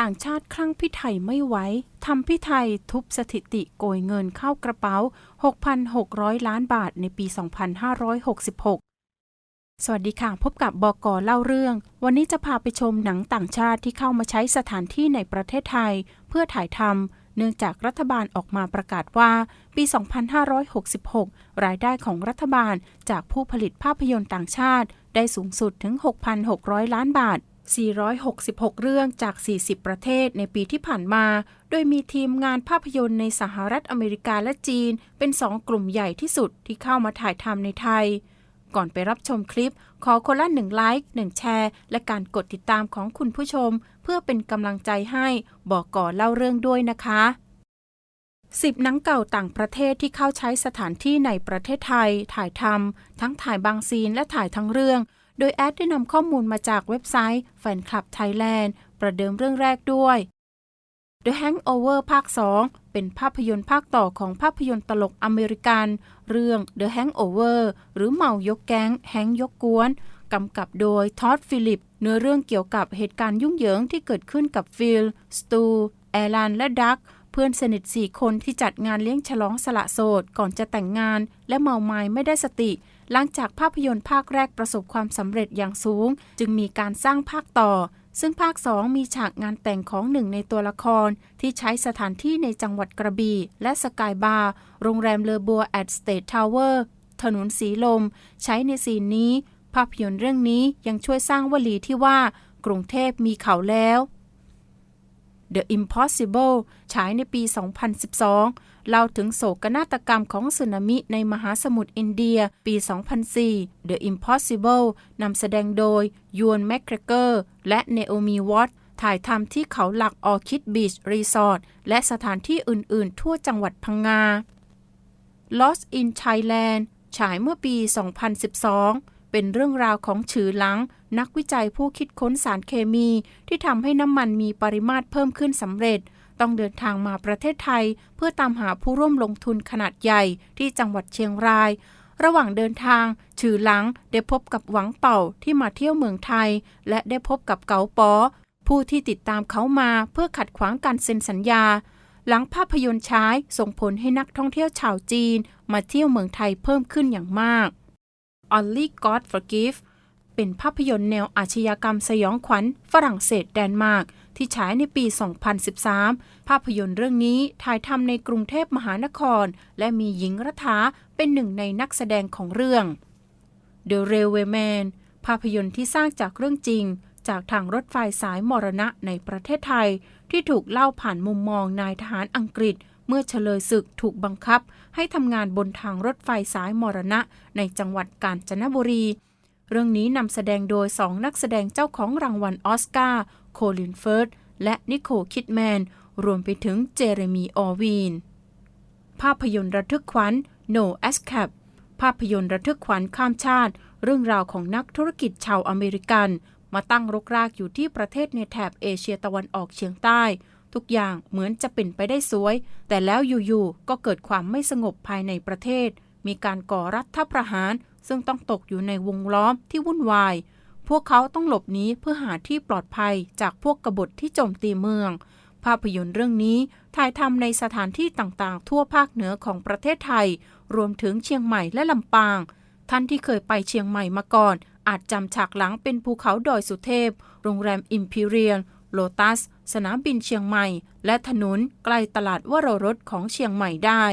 ต่างชาติคลั่งพี่ไทยไม่ไหวทำพี่ไทยทุบสถิติโกยเงินเข้ากระเป๋า 6,600 ล้านบาทในปี 2566 สวัสดีค่ะ พบกับบอกอเล่าเรื่อง วันนี้จะพาไปชมหนังต่างชาติที่เข้ามาใช้สถานที่ในประเทศไทย เพื่อถ่ายทำเนื่องจากรัฐบาลออกมาประกาศว่า ปี 2566 รายได้ของรัฐบาลจากผู้ผลิตภาพยนตร์ต่างชาติ ได้สูงสุดถึง 6,600 ล้านบาท 466 เรื่องจาก 40 ประเทศในปีที่ผ่านมา โดยมีทีมงานภาพยนตร์ในสหรัฐอเมริกาและจีน เป็นสองกลุ่มใหญ่ที่สุดที่เข้ามาถ่ายทำในไทย ก่อนไปรับชมคลิป ขอคนละหนึ่งไลค์หนึ่งแชร์ และการกดติดตามของคุณผู้ชม เพื่อเป็นกำลังใจให้บอกก่อเล่าเรื่องด้วยนะคะ10หนังเก่าต่างประเทศที่เข้าใช้สถานที่ในประเทศไทย ถ่ายทำทั้งถ่ายบางซีนและถ่ายทั้งเรื่อง โดยแอดได้นำข้อมูลมาจากเว็บไซต์แฟนคลับไทยแลนด์ประเดิมเรื่องแรกด้วย The Hangover ภาค 2 เป็นภาพยนตร์ภาคต่อของภาพยนตร์ตลกอเมริกัน เรื่อง The Hangover หรือเมายกแก๊งแฮงยกกวนกำกับโดยทอดฟิลิป เนื้อเรื่องเกี่ยวกับเหตุการณ์ยุ่งเหยิงที่เกิดขึ้นกับฟิล สตู แอลัน และดัก เพื่อนสนิทสี่คนที่จัดงานเลี้ยงฉลองสละโสด ก่อนจะแต่งงาน และเมาไม้ไม่ได้สติ หลังจากภาพยนตร์ภาคแรกประสบความสำเร็จอย่างสูง จึงมีการสร้างภาคต่อ ซึ่งภาค 2 มีฉากงานแต่งของหนึ่งในตัวละคร ที่ใช้สถานที่ในจังหวัดกระบี่และสกายบาร์โรงแรมเลอบัวแอดสเตททาวเวอร์ถนนสีลม ใช้ในซีนนี้ ภาพยนตร์เรื่องนี้ยังช่วยสร้างวลีที่ว่ากรุงเทพมีเขาแล้ว The Impossible ฉายในปี 2012 เล่าถึงโศกนาฏกรรมของสึนามิในมหาสมุทรอินเดียปี 2004 The Impossible นำแสดงโดยยวนแมคเกรเกอร์และเนโอมีวอตถ่ายทำที่เขาหลักออคิดบีชรีสอร์ทและสถานที่อื่น ๆ ทั่วจังหวัดพังงา Lost in Thailand ฉายเมื่อปี 2012 เป็นเรื่องราวของฉือหลัง นักวิจัยผู้คิดค้นสารเคมี ที่ทำให้น้ำมันมีปริมาตรเพิ่มขึ้นสำเร็จ ต้องเดินทางมาประเทศไทย เพื่อตามหาผู้ร่วมลงทุนขนาดใหญ่ที่จังหวัดเชียงราย ระหว่างเดินทางฉือหลังได้พบกับหวังเป่าที่มาเที่ยวเมืองไทย และได้พบกับเก๋าปอผู้ที่ติดตามเขามาเพื่อขัดขวางการเซ็นสัญญา หลังภาพยนตร์ฉายส่งผลให้นักท่องเที่ยวชาวจีน มาเที่ยวเมืองไทยเพิ่มขึ้นอย่างมาก Only God Forgive เป็นภาพยนตร์แนวอาชญากรรมสยองขวัญฝรั่งเศสแดนมาร์กที่ฉายในปี 2013 ภาพยนตร์เรื่องนี้ถ่ายทำในกรุงเทพมหานคร และมีหญิงรัฐาเป็นหนึ่งในนักแสดงของเรื่อง The Railwayman ภาพยนตร์ที่สร้างจากเรื่องจริง จากทางรถไฟสายมรณะในประเทศไทย ที่ถูกเล่าผ่านมุมมองนายทหารอังกฤษ เมื่อเฉลยศึกถูกบังคับ ให้ทำงานบนทางรถไฟสายมรณะในจังหวัดกาญจนบุรี เรื่องนี้นำแสดงโดยสองนักแสดงเจ้าของรางวัลออสการ์โคลินเฟิร์ดและนิโคลคิดแมน รวมไปถึงเจเรมีออวีน ภาพยนตร์ระทึกขวัญ No Escape ภาพยนตร์ระทึกขวัญข้ามชาติ เรื่องราวของนักธุรกิจชาวอเมริกัน มาตั้งรกรากอยู่ที่ประเทศในแถบเอเชียตะวันออกเฉียงใต้ ทุกอย่างเหมือนจะเป็นไปได้สวย แต่แล้วอยู่ๆก็เกิดความไม่สงบภายในประเทศ มีการก่อรัฐประหาร ซึ่งต้องตกอยู่ในวงล้อมที่วุ่นวาย พวกเขาต้องหลบหนีเพื่อหาที่ปลอดภัยจากพวกกบฏที่โจมตีเมือง ภาพยนตร์เรื่องนี้ถ่ายทำในสถานที่ต่างๆ ทั่วภาคเหนือของประเทศไทย รวมถึงเชียงใหม่และลำปาง ท่านที่เคยไปเชียงใหม่มาก่อน อาจจำฉากหลังเป็นภูเขาดอยสุเทพ โรงแรมอิมพีเรียลโลตัส สนามบินเชียงใหม่ และถนนใกล้ตลาดวโรรสของเชียงใหม่ได้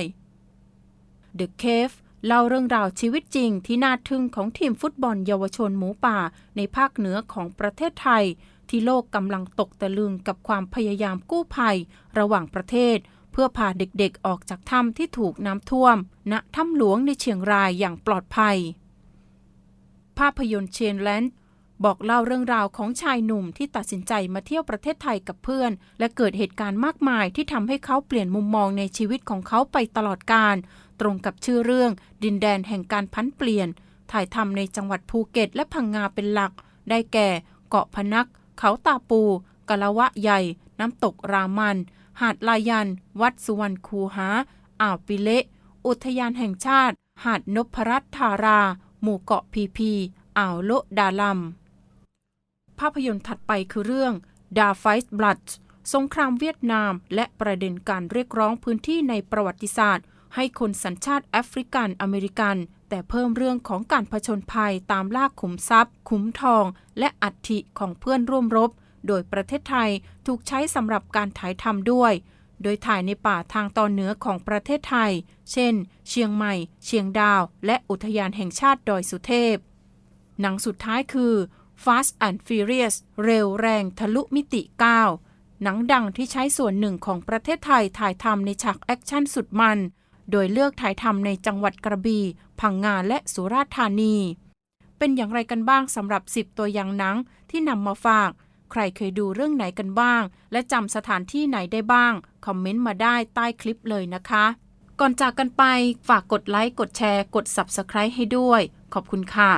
The Cave เล่าเรื่องราวชีวิตจริงที่น่าทึ่งของทีมฟุตบอลเยาวชนหมูป่าในภาคเหนือของประเทศไทย ที่โลกกำลังตกตะลึงกับความพยายามกู้ภัย ระหว่างประเทศ เพื่อพาเด็กๆออกจากถ้ำที่ถูกน้ำท่วม ณถ้ำหลวงในเชียงรายอย่างปลอดภัย ภาพยนตร์เชนแลนด์บอกเล่าเรื่องราวของชายหนุ่มที่ตัดสินใจมาเที่ยวประเทศไทยกับเพื่อน และเกิดเหตุการณ์มากมายที่ทำให้เขาเปลี่ยนมุมมองในชีวิตของเขาไปตลอดกาล ตรงกับชื่อเรื่อง ดินแดนแห่งการพันเปลี่ยน ถ่ายทำในจังหวัดภูเก็ตและพังงาเป็นหลัก ได้แก่ เกาะพนัก เขาตาปูกะละวะใหญ่ น้ำตกรามัน หาดลายัน วัดสุวรรณคูหา อ่าวปิเละ อุทยานแห่งชาติ หาดนพรัตน์ธารา หมู่เกาะพีพี อ่าวโลดาลัม ภาพยนตร์ถัดไปคือเรื่อง d a r f i g h t Blood สงครามเวียดนาม และประเด็นการเรียกร้องพื้นที่ในประวัติศาสตร์ ให้คนสัญชาติแอฟริกันอเมริกัน แต่เพิ่มเรื่องของการผจญภัยตามล่าขุมทรัพย์ ขุมทอง และอัฐิของเพื่อนร่วมรบ โดยประเทศไทยถูกใช้สำหรับการถ่ายทำด้วย โดยถ่ายในป่าทางตอนเหนือของประเทศไทย เช่น เชียงใหม่ เชียงดาว และอุทยานแห่งชาติดอยสุเทพ หนังสุดท้ายคือ Fast and Furious เร็วแรงทะลุมิติ 9 หนังดังที่ใช้ส่วนหนึ่งของประเทศไทยถ่ายทำในฉากแอคชั่นสุดมัน โดยเลือกถ่ายทำในจังหวัดกระบี่ พังงาและสุราษฎร์ธานี เป็นอย่างไรกันบ้างสำหรับ 10 ตัวอย่างหนังที่นำมาฝาก ใครเคยดูเรื่องไหนกันบ้าง และจำสถานที่ไหนได้บ้าง คอมเมนต์มาได้ใต้คลิปเลยนะคะ ก่อนจากกันไปฝากกดไลค์ กดแชร์ กด Subscribe ให้ด้วย ขอบคุณค่ะ